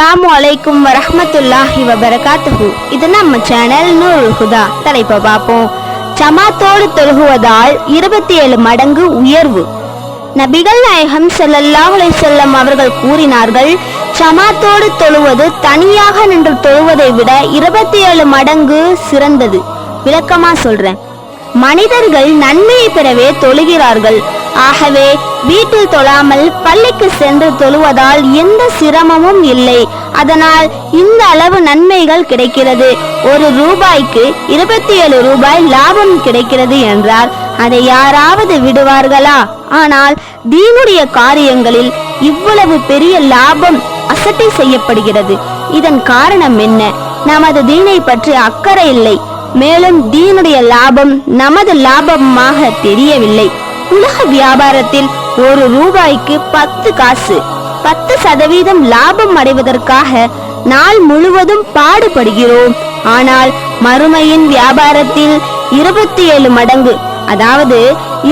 அஸ்ஸலாமு அலைக்கும் வரஹ்மத்துல்லாஹி வபரகாத்துஹு இது நம்ம சேனல் நூருல் ஹுதா தலைப்பை பார்ப்போம். ஜமாத்தோடு தொழுகுவதால் இருபத்தி ஏழு மடங்கு உயர்வு. நபிகள் நாயகம் ஸல்லல்லாஹு செல்லம் அவர்கள் கூறினார்கள் ஜமாத்தோடு தொழுவது தனியாக நின்று தொழுவதை விட இருபத்தி ஏழு மடங்கு சிறந்தது. விளக்கமா சொல்றேன். மனிதர்கள் நன்மையை பெறவே தொழுகிறார்கள். ஆகவே வீட்டில் தொழாமல் பள்ளிக்கு சென்று தொழுவதால் எந்த சிரமமும் இல்லை. அதனால் இந்த அளவு நன்மைகள் கிடைக்கிறது. ஒரு ரூபாய்க்கு இருபத்தி ஏழு ரூபாய் லாபம் கிடைக்கிறது என்றால் அதை யாராவது விடுவார்களா? ஆனால் தீனுடைய காரியங்களில் இவ்வளவு பெரிய லாபம் அசட்டை செய்யப்படுகிறது. இதன் காரணம் என்ன? நமது தீனை பற்றி அக்கறை இல்லை. மேலும் தீனுடைய லாபம் நமது லாபமாக தெரியவில்லை. உலக வியாபாரத்தில் ஒரு ரூபாய்க்கு பத்து காசு. பத்து சதவீதம் லாபம் அடைவதற்காக நாள் முழுவதும் பாடுபடுகிறோம். ஆனால் மறுமையின் வியாபாரத்தில் இருபத்தி ஏழு மடங்கு அதாவது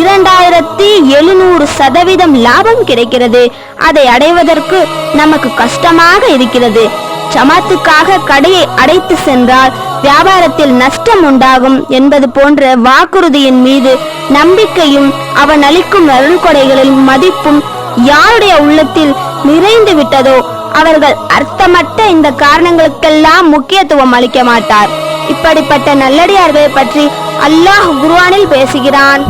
இரண்டாயிரத்தி எழுநூறு சதவீதம் லாபம் கிடைக்கிறது. அதை அடைவதற்கு நமக்கு கஷ்டமாக இருக்கிறது. ஜமாத்துக்காக கடையை அடைத்து சென்றால் வியாபாரத்தில் நஷ்டம் உண்டாகும் என்பது போன்ற வாக்குறுதியின் மீது நம்பிக்கையும் அவன் அளிக்கும் அருள்கொடைகளின் மதிப்பும் யாருடைய உள்ளத்தில் நிறைந்து விட்டதோ அவர்கள் அர்த்தமற்ற இந்த காரணங்களுக்கெல்லாம் முக்கியத்துவம் அளிக்க மாட்டார். இப்படிப்பட்ட நல்லடியார்களை பற்றி அல்லாஹ் குருவானில் பேசுகிறான்.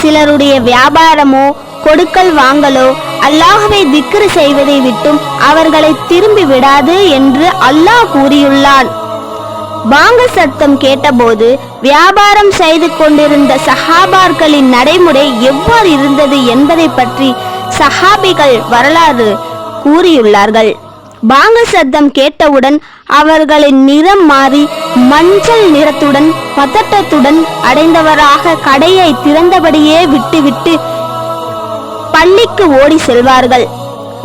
சிலருடைய வியாபாரமோ கொடுக்கல் வாங்கலோ அல்லாஹுவை திக்ரு செய்வதை விட்டும் அவர்களை திரும்பி விடாது என்று அல்லாஹ் கூறியுள்ளான். பாங்க சத்தம் கேட்டபோது வியாபாரம் செய்து கொண்டிருந்த சஹாபார்களின் நடைமுறை எவ்வாறு இருந்தது என்பதை பற்றி சஹாபிகள் வரலாறு கூறியுள்ளார்கள். பாங்க சத்தம் கேட்டவுடன் அவர்களின் நிறம் மாறி மஞ்சள் நிறத்துடன் பதட்டத்துடன் அடைந்தவராக கடையை திறந்தபடியே விட்டுவிட்டு பள்ளிக்கு ஓடி செல்வார்கள்.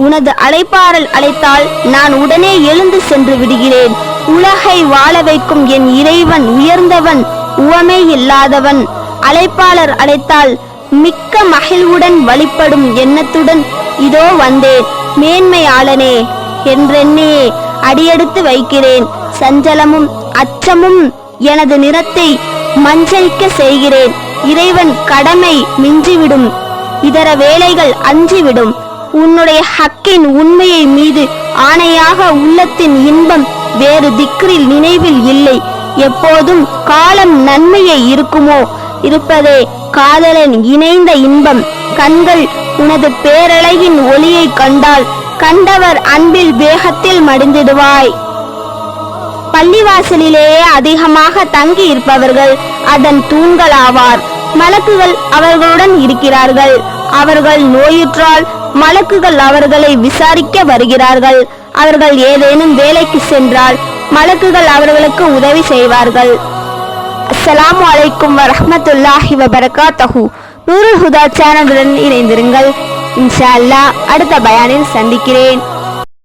உனது அழைப்பாரல் அழைத்தால் நான் உடனே எழுந்து சென்று விடுகிறேன். உலகை வாழ வைக்கும் என் இறைவன் உயர்ந்தவன் உவமை இல்லாதவன். அழைப்பாளர் அழைத்தால் மிக்க மகிழ்வுடன் வழிபடும் எண்ணத்துடன் இதோ வந்தேன். மேன்மையாளனே என்றெண்ணியே அடியெடுத்து வைக்கிறேன். சஞ்சலமும் அச்சமும் எனது நிறத்தை மஞ்சளிக்க செய்கிறேன். இறைவன் கடமை மிஞ்சிவிடும். இதர வேலைகள் அஞ்சிவிடும். உன்னுடைய ஹக்கின் உண்மையை மீது ஆணையாக உள்ளத்தின் இன்பம் வேறு திக்ரில் நினைவில் இல்லை. எப்போதும் காலம் நன்மையை இருக்குமோ? இருப்பதே காதலன் இணைந்த இன்பம். கண்கள் உனது பேரழகின் ஒளியை கண்டால் கண்டவர் அன்பில் வேகத்தில் மடிந்திடுவாய். பள்ளிவாசலிலேயே அதிகமாக தங்கி இருப்பவர்கள் அதன் தூண்களாவார். மலக்குகள் அவர்களுடன் இருக்கிறார்கள். அவர்கள் நோயுற்றால் மலக்குகள் அவர்களை விசாரிக்க வருகிறார்கள். அவர்கள் ஏதேனும் வேலைக்கு சென்றால் மலக்குகள் அவர்களுக்கு உதவி செய்வார்கள். அஸ்ஸலாமு அலைக்கும் வரஹ்மத்துல்லாஹி வபரகாத்தஹு. நூறு ஹுதா சேனலுடன் இணைந்திருங்கள். இன்ஷா அல்லாஹ் அடுத்த பயானில் சந்திக்கிறேன்.